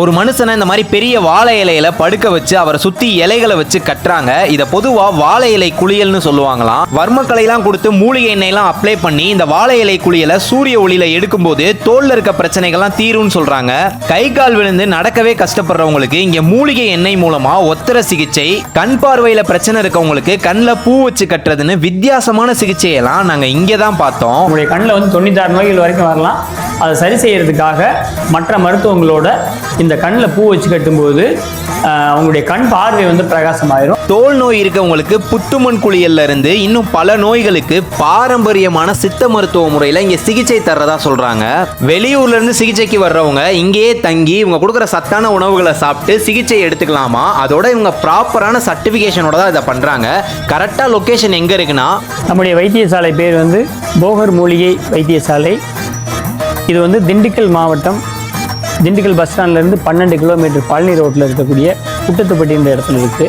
ஒரு மனுஷனை இந்த மாதிரி பெரிய வாழை இலையில படுக்க வச்சு அவரை சுத்தி இலைகளை வச்சு கட்டுறாங்க. இதை பொதுவா வாழை இலை குளியல்னு சொல்லுவாங்களாம். வர்மக்கலையெல்லாம் கொடுத்து மூலிகை எண்ணெய்லாம் அப்ளை பண்ணி இந்த வாழை இலை குளியலை சூரிய ஒளியில எடுக்கும்போது தோல்ல இருக்க பிரச்சனைகள்லாம் தீரும்னு சொல்றாங்க. கை கால் விழுந்து நடக்கவே கஷ்டப்படுறவங்களுக்கு இங்க மூலிகை எண்ணெய் மூலமா ஒத்தர சிகிச்சை கண் பார்வையில பிரச்சனை இருக்கவங்களுக்கு கண்ணில் பூ வச்சு கட்டுறதுன்னு வித்தியாசமான சிகிச்சையெல்லாம் நாங்க இங்கே தான் பார்த்தோம். உங்களுடைய கண்ணில் வந்து தொண்ணூத்தாறு நோய்கள் வரைக்கும் வரலாம். அதை சரி செய்யறதுக்காக மற்ற மருத்துவங்களோட இந்த கண்ணில் பூ வச்சு கட்டும்போது அவங்களுடைய கண் பார்வை வந்து பிரகாசமாயிரும். தோல் நோய் இருக்கவங்களுக்கு புத்துமண் குளியல்ல இருந்து இன்னும் பல நோய்களுக்கு பாரம்பரியமான சித்த மருத்துவ முறையில் இங்கே சிகிச்சை தர்றதா சொல்றாங்க. வெளியூர்ல இருந்து சிகிச்சைக்கு வர்றவங்க இங்கேயே தங்கி இவங்க கொடுக்குற சத்தான உணவுகளை சாப்பிட்டு சிகிச்சை எடுத்துக்கலாமா? அதோட இவங்க ப்ராப்பரான சர்டிஃபிகேஷனோட தான் இதை பண்றாங்க. கரெக்டாக லொக்கேஷன் எங்க இருக்குன்னா? நம்முடைய வைத்தியசாலை பேர் வந்து போகர் மூலிகை வைத்தியசாலை. இது வந்து திண்டுக்கல் மாவட்டம் திண்டுக்கல் பஸ் ஸ்டாண்ட்லேருந்து பன்னெண்டு கிலோமீட்டர் பழனி ரோட்டில் இருக்கக்கூடிய குட்டத்துப்பட்டின்ற இடத்துல இருக்குது